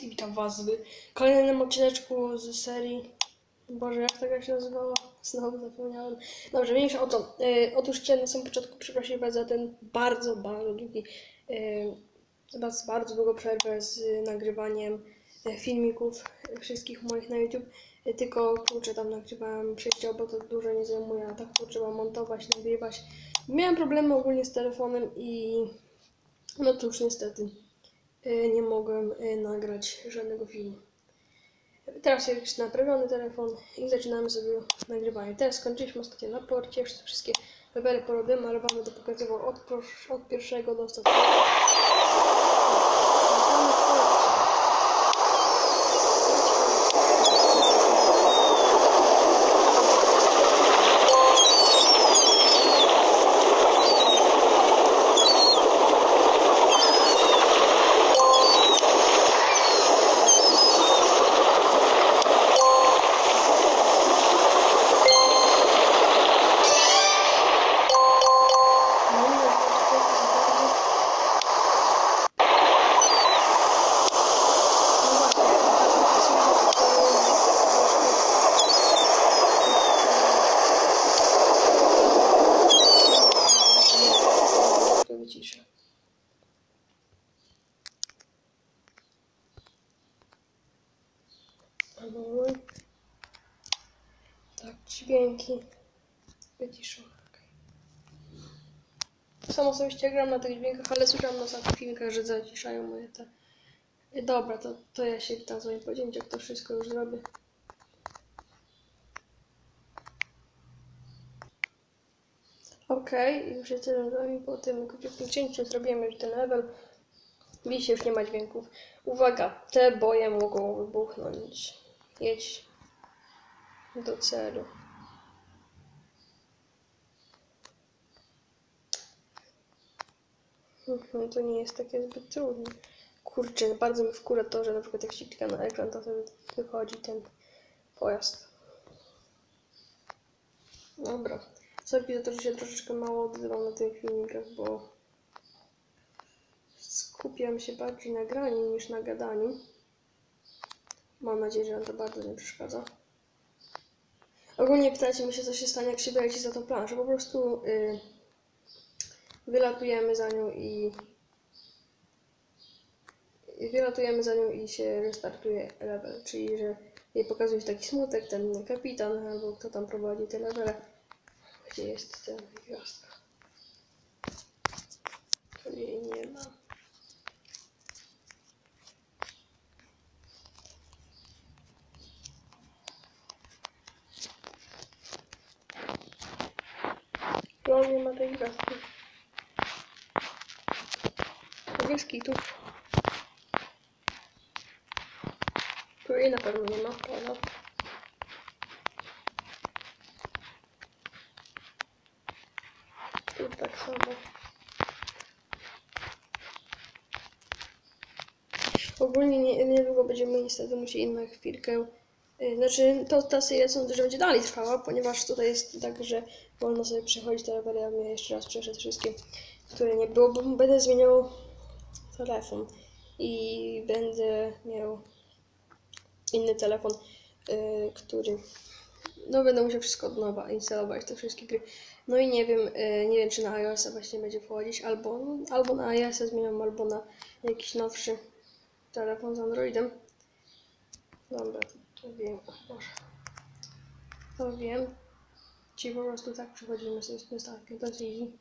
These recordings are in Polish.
I witam was w kolejnym odcineczku z serii. Boże, jak ta gra się nazywała? Znowu zapomniałem. Dobrze, mniejsza o to. E, otóż chciałem na samym początku przeprosić was za ten bardzo, bardzo długi, e, bardzo, bardzo długą przerwę z nagrywaniem e, filmików wszystkich moich na YouTube. Tylko kurczę, tam nagrywałem przejścia, bo to dużo nie zajmuje, a tak tu trzeba montować, nagrywać. Miałem problemy ogólnie z telefonem i no to już niestety nie mogłem y, nagrać żadnego filmu. Teraz jest naprawiony telefon i zaczynamy sobie nagrywanie. Teraz skończyliśmy ostatnio na porcie, wszystkie levely porobiłem, ale wam będę pokazywał od, od pierwszego do ostatniego. Witamy w porcie. No, nie wiem, czy to jest za bardzo. No właśnie, tak, słuchaj, to- to wyciszę. Anuluj. Tak, dźwięki. Wyciszę. okej. Sam osobiście gram na tych dźwiękach, ale słyszałam na ostatnich filmikach, że zaciszają moje te... I Dobra, to, to ja się witam z moim podziękiem, jak to wszystko już zrobię. Okej, okay, już jestem zrobił po tym kliknięciu zrobiłem już ten level. Widzicie, już nie ma dźwięków. Uwaga, te boje mogą wybuchnąć. Jedź do celu. Mhm, to nie jest takie zbyt trudne. Kurczę, bardzo mi wkurza to, że na przykład jak się klika na ekran, to wtedy wychodzi ten pojazd. Dobra. Sorry za to, że się troszeczkę mało odzywam na tych filmikach, bo skupiam się bardziej na graniu niż na gadaniu. Mam nadzieję, że wam to bardzo nie przeszkadza. Ogólnie pytacie mnie się, co się stanie, jak się wyleci za tą planszę. Po prostu y, wylatujemy za nią i wylatujemy za nią i się restartuje level, czyli że jej pokazuje się taki smutek, ten kapitan albo kto tam prowadzi te levele. Gdzie jest ten gwiazdka? Tu jej nie ma. Tu nie ma tej gwiazdki. Bez kitów. Tu jej na pewno nie ma. Dobra. Tu tak samo. Ogólnie nie, będziemy niestety musieli na chwilkę. y, Znaczy, to ta seria sądzę, że będzie dalej trwała, ponieważ tutaj jest tak, że wolno sobie przechodzić te levely. Ja jeszcze raz przeszedł wszystkie, które nie było, bo będę zmieniał telefon i będę miał inny telefon, y, który no będę musiał wszystko od nowa instalować, te wszystkie gry. No i nie wiem, y, nie wiem czy na iOS właśnie będzie wchodzić, albo, albo na iOS zmieniam, albo na jakiś nowszy telefon z Androidem. Dobra, to, wiem, Boże. To wiem. Czyli po prostu tak przechodzimy z tym statkiem, to jest easy.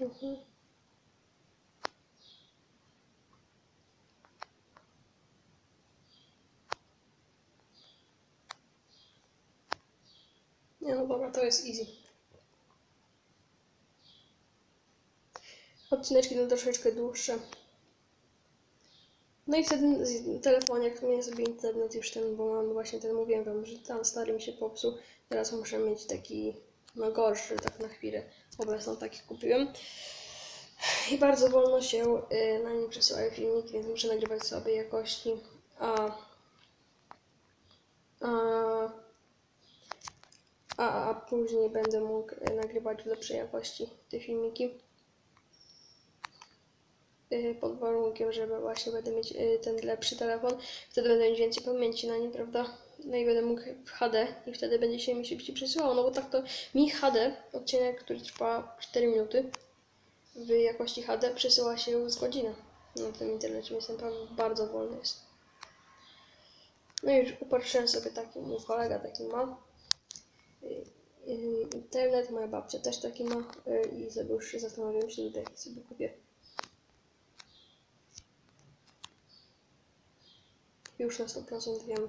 Mhm. Nie no dobra, to jest easy. Odcineczki będą troszeczkę dłuższe. No i wtedy z telefonie, jak zmienię sobie internet już ten, bo mam właśnie ten, mówiłem wam, że tam stary mi się popsuł. Teraz muszę mieć taki, no gorszy, tak na chwilę obecną taki kupiłem. I bardzo wolno się y, na nim przesyłają filmiki, więc muszę nagrywać sobie jakości. A, a a, a później będę mógł e, nagrywać w lepszej jakości te filmiki. Y, Pod warunkiem, że właśnie będę mieć y, ten lepszy telefon, wtedy będę mieć więcej pamięci na nim, prawda? No i będę mógł w HD i wtedy będzie się mi szybciej przesyłało. No bo tak to mi HD, odcinek, który trwa 4 minuty, w jakości HD przesyła się z godzinę na tym internecie, więc naprawdę bardzo wolny jest. No i już upatrzyłem sobie taki, mój kolega taki ma. Y, y, Internet, moja babcia też taki ma y, i sobie już się zastanowiłem, czy taki sobie kupię. Już na 100% wiem.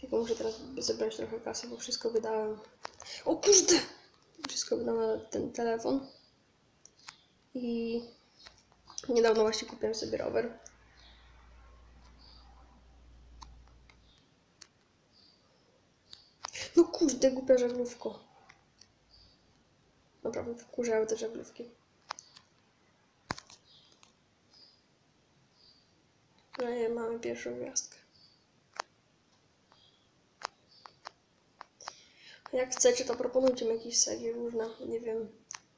Tylko muszę teraz zebrać trochę kasy, bo wszystko wydałem. O kurde! Wszystko wydałem na ten telefon. I niedawno właśnie kupiłem sobie rower. No kurde, głupia żaglówko. Naprawdę wkurzały te żaglówki. No i mamy pierwszą gwiazdkę. Jak chcecie, to proponujcie mi jakieś serie różne. Nie wiem,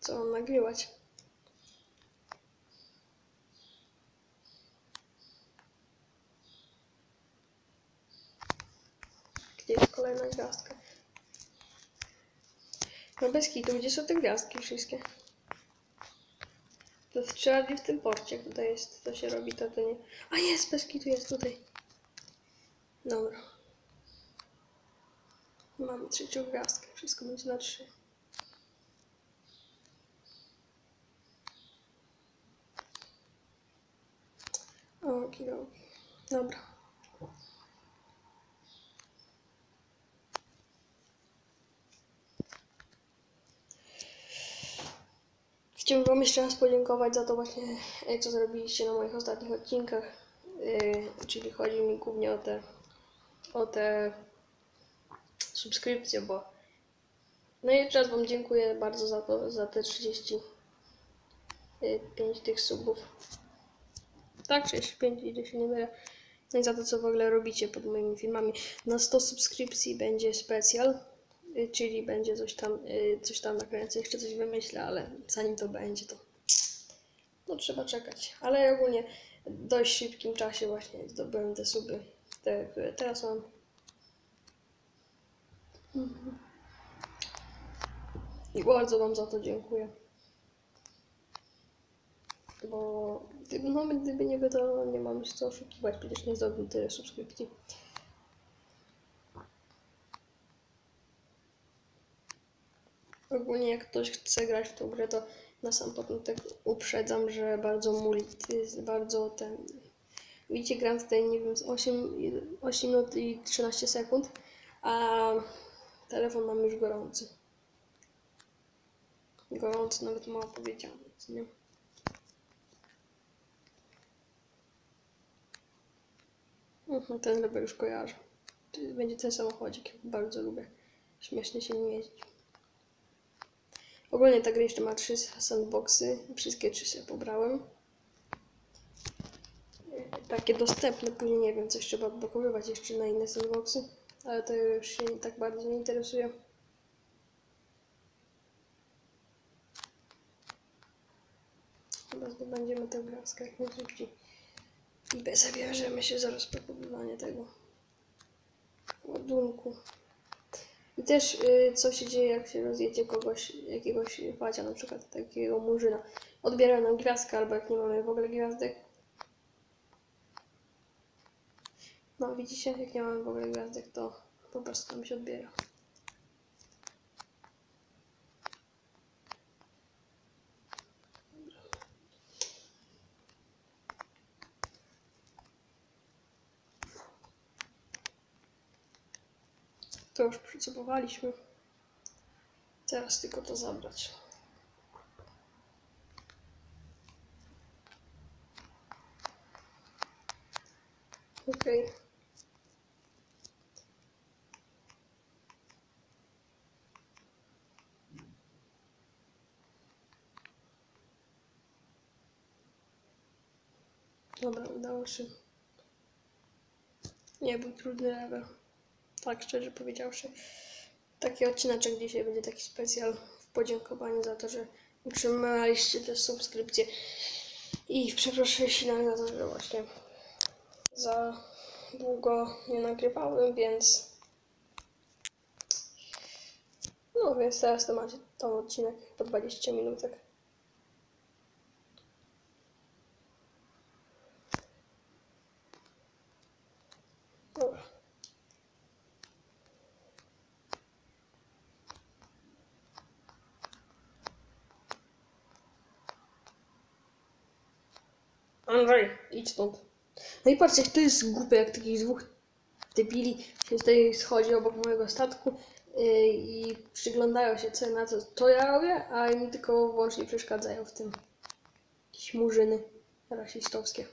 co mam nagrywać. Gdzie jest kolejna gwiazdka? No bez kitu, gdzie są te gwiazdki wszystkie? To razy w tym porcie, tutaj jest, to się robi, to to nie... A jest, bez kitu jest tutaj. Dobra. Mamy trzecią gwiazdkę, wszystko będzie na trzy. Oki, oki. Dobra. Chciałbym Wam jeszcze raz podziękować za to właśnie, e, co zrobiliście na moich ostatnich odcinkach. Yy, czyli chodzi mi głównie o te, o te subskrypcje, bo no i jeszcze raz Wam dziękuję bardzo za to, za te 35 tych subów. Tak, 35, ile się nie mylę. No i za to, co w ogóle robicie pod moimi filmami. Na 100 subskrypcji będzie specjal, czyli będzie coś tam, coś tam nakręcę, jeszcze coś wymyślę, ale zanim to będzie, to no trzeba czekać. Ale ogólnie w dość szybkim czasie właśnie zdobyłem te suby, te, które teraz mam. I bardzo Wam za to dziękuję. Bo gdyby, no, gdyby nie wy, to nie mam co oszukiwać, przecież nie zdobył tyle subskrypcji. Ogólnie jak ktoś chce grać w tą grę, to na sam początek uprzedzam, że bardzo jest bardzo ten... Widzicie, gram tutaj, nie wiem, z 8, 8 minut i 13 sekund, a telefon mam już gorący. Gorący, nawet mało powiedziane, nie? Mhm, ten level już kojarzę. To Będzie ten samochodzik, bardzo lubię. Śmiesznie się nim jeździ. Ogólnie ta gra jeszcze ma trzy sandboxy. Wszystkie trzy się pobrałem. Takie dostępne, później nie wiem, coś trzeba odblokowywać jeszcze na inne sandboxy. Ale to już się tak bardzo nie interesuje. Chyba zdobędziemy tę gwiazdkę jak najszybciej. I zabierzemy się za rozpakowywanie tego ładunku. I też y, co się dzieje, jak się rozjedzie kogoś, jakiegoś facia, na przykład takiego murzyna. Odbiera nam gwiazdkę, albo jak nie mamy w ogóle gwiazdek. No widzicie, jak nie mamy w ogóle gwiazdek, to po prostu nam się odbiera. To już przycupowaliśmy. Teraz tylko to zabrać. Okej. Dobra, się. Nie był trudny level. Tak, szczerze powiedziawszy. taki odcineczek dzisiaj będzie taki specjal w podziękowaniu za to, że utrzymaliście te subskrypcje i w przeprosiny za to, że właśnie za długo nie nagrywałem, więc no więc teraz to macie ten odcinek po 20 minutek. Andrzej, idź stąd. No i patrzcie, to jest głupie, jak takich dwóch debili się tutaj schodzi obok mojego statku yy, i przyglądają się co na co, co ja robię, a mi tylko wyłącznie przeszkadzają w tym. Jakieś murzyny rasistowskie.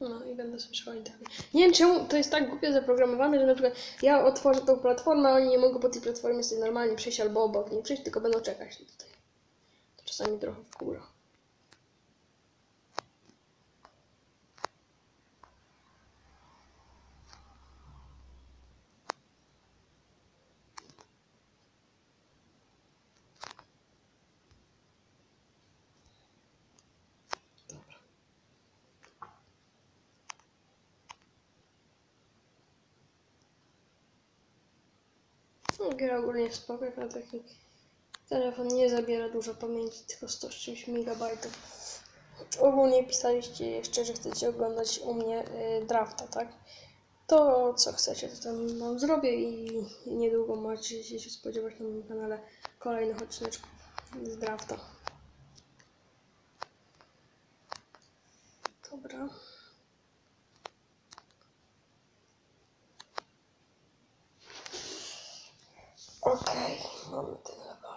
No i będę słyszała dalej. Nie wiem czemu to jest tak głupio zaprogramowane, że na przykład ja otworzę tą platformę, a oni nie mogą po tej platformie sobie normalnie przejść albo obok nie przejść, tylko będą czekać tutaj. To czasami trochę wkurza. Dobra. No, gra ogólnie spoko, ale taki telefon nie zabiera dużo pamięci, tylko 100 z czymś megabajtów. Ogólnie pisaliście jeszcze, że chcecie oglądać u mnie y, drafta, tak? To co chcecie, to tam wam zrobię i niedługo macie się spodziewać na moim kanale kolejnych odcineczków z drafta. Dobra. Okej, mamy ten level.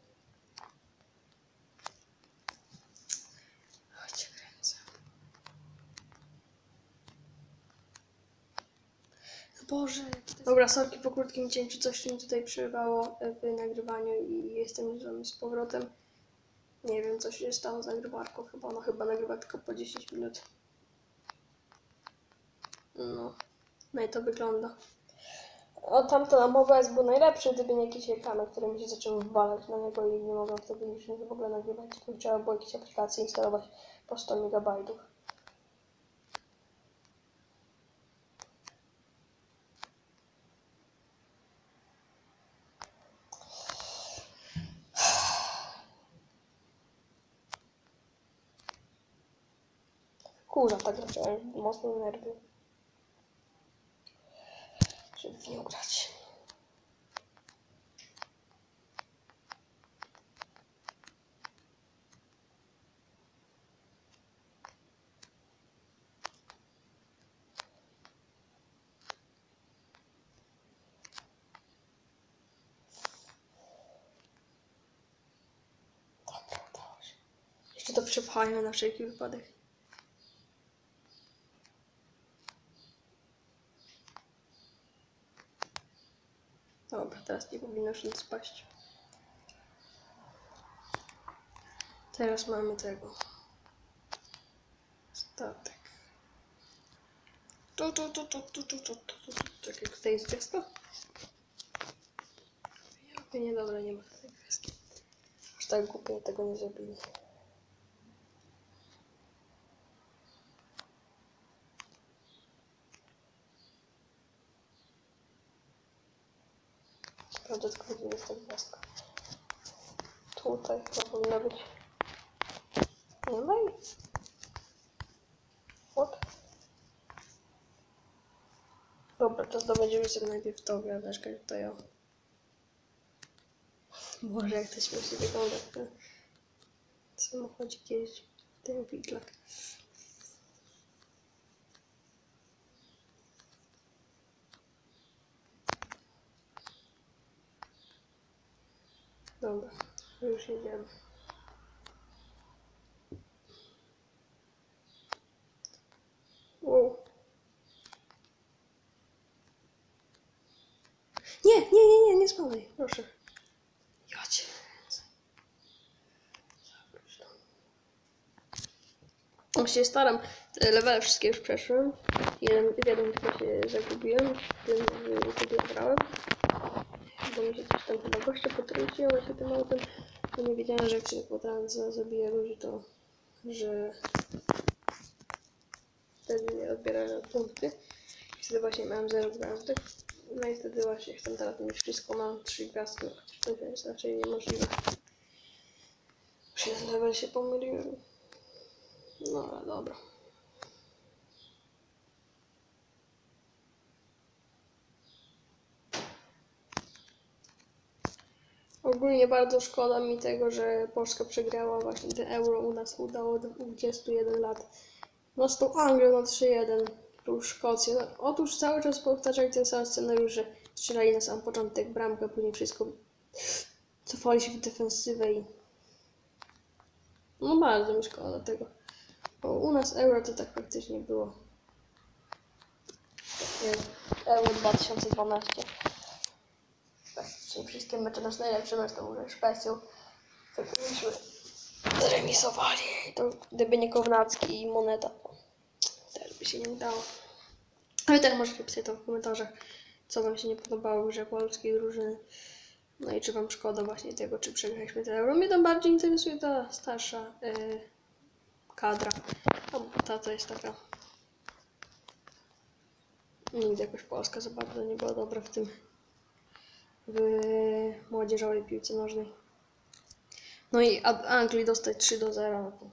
Boże, jest... Dobra, sorki po krótkim cięciu, coś mi tutaj przerywało e, w nagrywaniu i jestem już z wami z powrotem. Nie wiem, co się stało z nagrywarką chyba, ona chyba nagrywa tylko po 10 minut. No, no i to wygląda. O, tamto na OBS był najlepszy, gdyby nie jakieś ekrany, które mi się zaczęły wywalać na niego i nie mogłem wtedy już w ogóle nagrywać, tylko trzeba było jakieś aplikacje instalować po 100 MB. Kurza, tak zacząłem mocno nerwy. Żeby w nią grać. To przepchajmy na wszelki wypadek. Dobra, teraz nie powinno już nic spaść. Teraz mamy tego. Statek. Tu, tu, tu, tu, tu, tu, tu, tu, tu, tu. Jak tutaj jest dziecko. Ja nie, dobra, nie ma tej kreski. Aż tak głupio tego nie zrobili. Tylko gdzie jest ta gwiazdka. Tutaj chyba powinna być. Nie ma jej. What? Dobra, to zdobędziemy sobie najpierw tą gwiazdeczkę tutaj o. Boże, jak to śmiesznie wygląda w tym samochodzie kiedyś. Ten widlak. Dobra, już jedziemy. Wow. Nie, nie, nie, nie, nie spadaj, proszę. Ja. Zabierz to. Właśnie staram. Te levele wszystkie już przeszłem. Jeden, jednym tylko się zagubiłem. Tym w grałem. Bo mi się coś tam chyba gościa potrąciło właśnie tym autem. Bo nie wiedziałem, że jak się potransa zabije ludzi, to że wtedy nie odbierają punkty. Wtedy właśnie miałem 0 gwiazdek. No i wtedy właśnie chcę teraz mieć wszystko, mam 3 gwiazdki, no chociaż to jest raczej niemożliwe. Level się pomyliłem. No ale dobra. Ogólnie bardzo szkoda mi tego, że Polska przegrała właśnie te euro u nas udało do 21 lat. No z tą Anglią na 3-1 plus Szkocję. No, otóż cały czas powtarzali ten sam scenariusz, że strzelali na sam początek bramkę, później wszystko cofali się w defensywę i no bardzo mi szkoda tego. Bo u nas euro to tak praktycznie było. Euro 2012. Tak, czyli wszystkie mecze, nasz najlepszy mecz to był Szwecją. Tak myśmy zremisowali. To gdyby nie Kownacki i Moneta, też by się nie udało. Ale też możecie pisać to w komentarzach, co wam się nie podobało grze polskiej drużyny. No i czy wam szkoda właśnie tego, czy przegraliśmy te euro. Mnie tam bardziej interesuje ta starsza yy, kadra. No, bo ta to jest taka... Nigdy jakoś Polska za bardzo nie była dobra w tym w młodzieżowej piłce nożnej. No i Anglii dostać 3 do 0. No.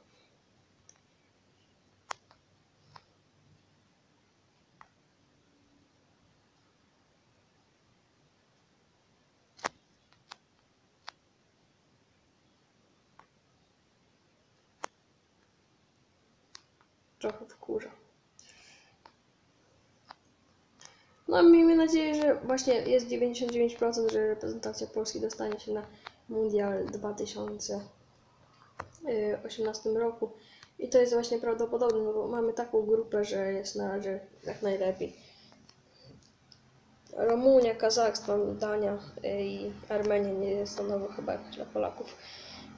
Trochę wkurza. No miejmy nadzieję, że właśnie jest 99%, że reprezentacja Polski dostanie się na Mundial 2018 roku. I to jest właśnie prawdopodobne, no bo mamy taką grupę, że jest na razie jak najlepiej. Rumunia, Kazachstan, Dania y, i Armenia nie stanowią chyba jakoś dla Polaków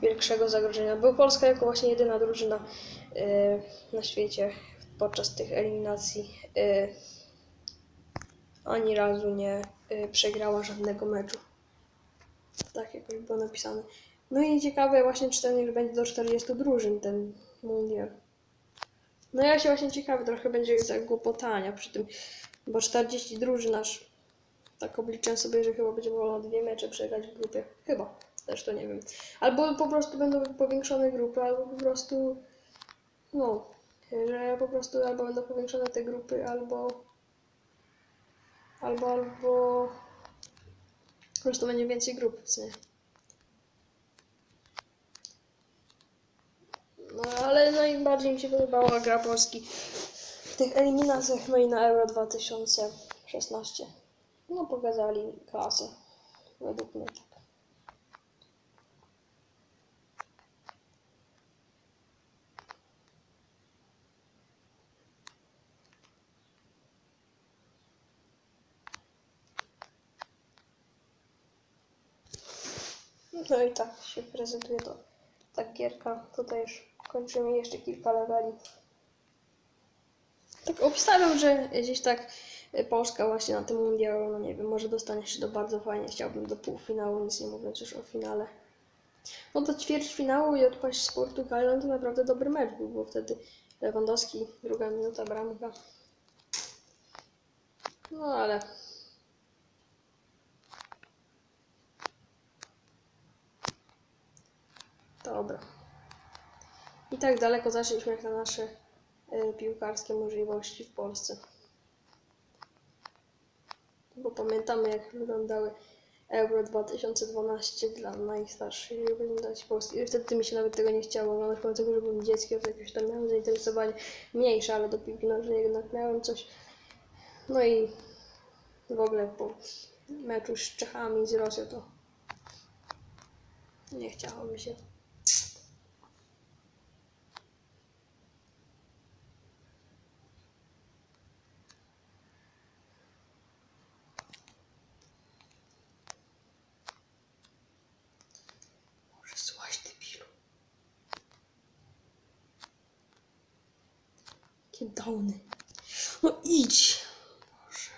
większego zagrożenia. Bo Polska jako właśnie jedyna drużyna y, na świecie podczas tych eliminacji y, ani razu nie y, przegrała żadnego meczu. Tak jakoś było napisane. No i ciekawe właśnie czy ten już będzie do 40 drużyn ten mundial. No ja się właśnie ciekawy, trochę będzie zagłupotania przy tym, bo 40 drużyn aż tak obliczę sobie, że chyba będzie wolno dwie mecze przegrać w grupie. Chyba, też to nie wiem. Albo po prostu będą powiększone grupy, albo po prostu no, że po prostu albo będą powiększone te grupy, albo albo, albo po prostu będzie więcej grup, co nie? No ale najbardziej mi się podobała gra Polski w tych eliminacjach, no i na Euro 2016. No pokazali klasę, według mnie No i tak się prezentuje to tak gierka. Tutaj już kończymy jeszcze kilka leveli. Tak obstawiam, że gdzieś tak y, Polska właśnie na tym mundialu, no nie wiem, może dostanie się do bardzo fajnie. Chciałbym do półfinału, nic nie mówiąc już o finale. No do ćwierćfinału i odpaść z Portugalią to naprawdę dobry mecz był, bo wtedy Lewandowski, druga minuta, bramka. No ale Dobra. I tak daleko zaszliśmy jak na nasze y, piłkarskie możliwości w Polsce. Bo pamiętamy jak wyglądały Euro 2012 dla najstarszych reprezentacji Polski. I wtedy mi się nawet tego nie chciało oglądać, pomimo tego, że byłem dzieckiem, to jakieś tam miałem zainteresowanie mniejsze, ale do piłki nożnej jednak miałem coś. No i w ogóle po meczu z Czechami, z Rosją to Nie chciałoby się. Może złaś debilu. Jakie downy. No idź. Boże.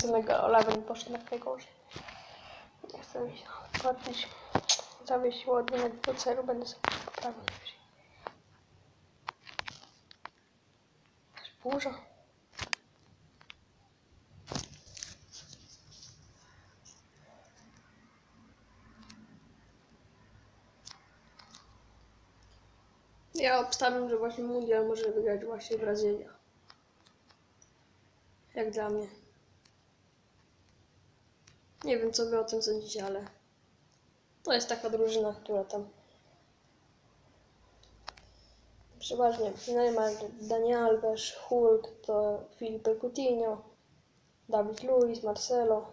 To mega Oleven poszedł na najgorzej. Nie chcę mi się podnieść. Zawiesił ładunek do celu, będę sobie. Jakaś burza. Ja obstawiam, że właśnie mundial może wygrać właśnie Brazylia. Jak dla mnie. Nie wiem, co wy o tym sądzicie, ale to jest taka drużyna, która tam przeważnie Neymar, Dani Alves, Hulk, to Filipe Coutinho, David Luiz, Marcelo,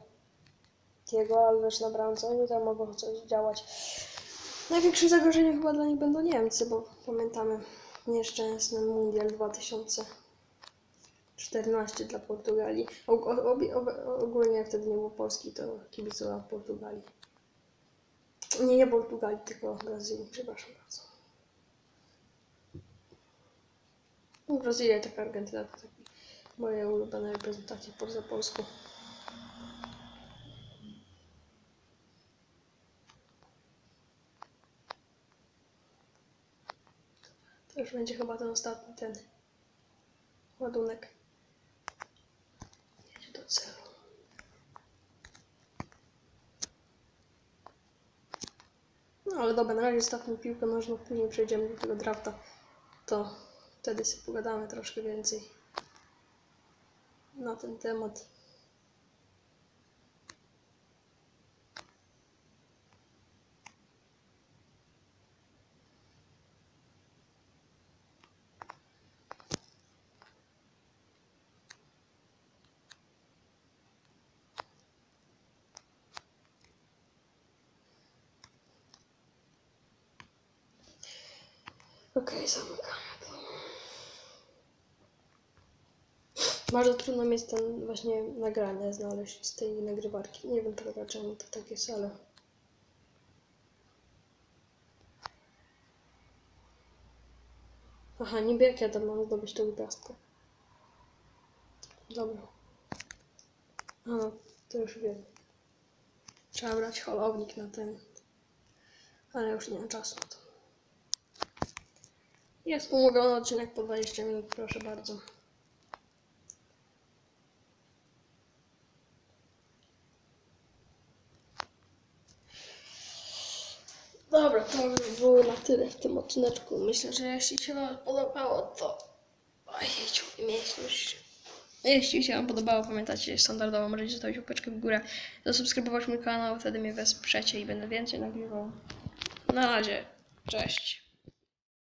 Diego Alves na bramce. Oni tam mogą coś działać. Największym zagrożeniem chyba dla nich będą Niemcy, bo pamiętamy nieszczęsny Mundial 2014 dla Portugalii. Ogólnie jak wtedy nie było Polski, to kibicowałam Portugalii. Nie, nie Portugalii, tylko Brazylii, przepraszam bardzo. No, Brazylia i taka Argentyna to takie moje ulubione reprezentacje poza Polską. To już będzie chyba ten ostatni ten ładunek. Jedzie do celu. No ale dobra, na razie stawmy piłkę nożną, później przejdziemy do tego drafta. To wtedy sobie pogadamy troszkę więcej na ten temat. Okej, zamykamy to. Bardzo trudno mi jest ten właśnie nagranie znaleźć z tej nagrywarki. Nie wiem trochę czemu to tak jest, ale... Aha, niby jak ja tam mam zdobyć tą gwiazdkę. Dobra. A no, to już wiem. Trzeba brać holownik na ten. Ale już nie mam czasu na to. Jest umówiony odcinek po 20 minut, proszę bardzo. Dobra, to już było na tyle w tym odcineczku. Myślę, że jeśli się Wam podobało, to... Ojejciu, miesiąc. Jeśli się Wam podobało, pamiętajcie, standardowo możecie zostawić łapeczkę w górę, zasubskrybować mój kanał, wtedy mnie wesprzecie i będę więcej nagrywał. Na razie, cześć.